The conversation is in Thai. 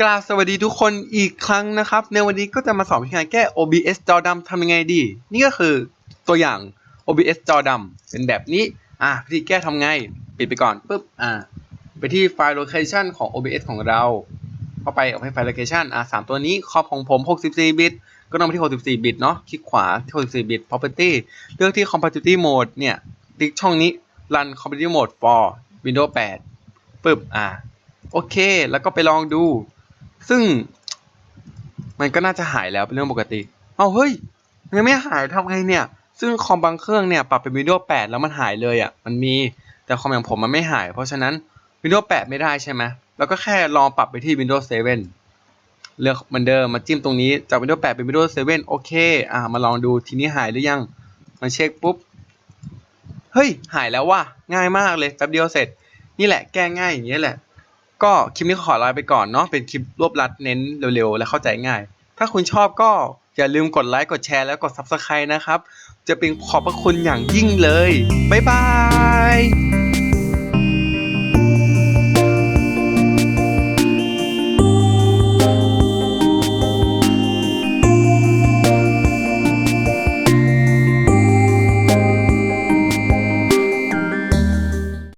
กราบสวัสดีทุกคนอีกครั้งนะครับ ในวันนี้ก็จะมาสอนวิธีการแก้ OBS จอดำทำยังไงดี นี่ก็คือตัวอย่าง OBS จอดำเป็นแบบนี้ อะวิธีแก้ทำไง ปิดไปก่อนปุ๊บอะไปที่ไฟล์ location ของ OBS ของเรา เข้าไปเอาให้ไฟล์ location อะสามตัวนี้ครอบของผม 64 บิต ก็ต้องไปที่ 64 บิตเนาะคลิกขวาที่64 บิต property เลือกที่ compatibility mode เนี่ยติ๊กช่องนี้ run compatibility mode for Windows 8ปึ๊บอะโอเค แล้วก็ไปลองดู ซึ่ง มันก็น่าจะหายแล้วเป็นเรื่องปกติ เอาเฮ้ยยังไม่หายทำไงเนี่ย ซึ่งคอมบางเครื่องเนี่ยปรับเป็น Windows 8แล้วมันหายเลยอะ มันมี แต่คอมอย่างผมมันไม่หาย เพราะฉะนั้น Windows 8ไม่ได้ใช่ไหมแล้วก็แค่ลองปรับไปที่ Windows 7 เลือกเหมือนเดิมมาจิ้มตรงนี้จาก Windows 8 เป็น Windows 7 โอเค อ่ามาลองดูทีนี้หายหรือยัง มาเช็คปุ๊บ เฮ้ย หายแล้วว่ะ ง่ายมากเลยแป๊บเดียวเสร็จ นี่แหละแก้ง่ายอย่างนี้ยแหละ ก็คลิปนี้ขอลาไปก่อนเนาะเป็นคลิปรวบรัดเน้นเร็วๆ และเข้าใจง่าย ถ้าคุณชอบก็อย่าลืมกดไลค์กดแชร์แล้วกด Subscribe นะครับ จะเป็นขอบพระคุณอย่างยิ่งเลย บ๊ายบาย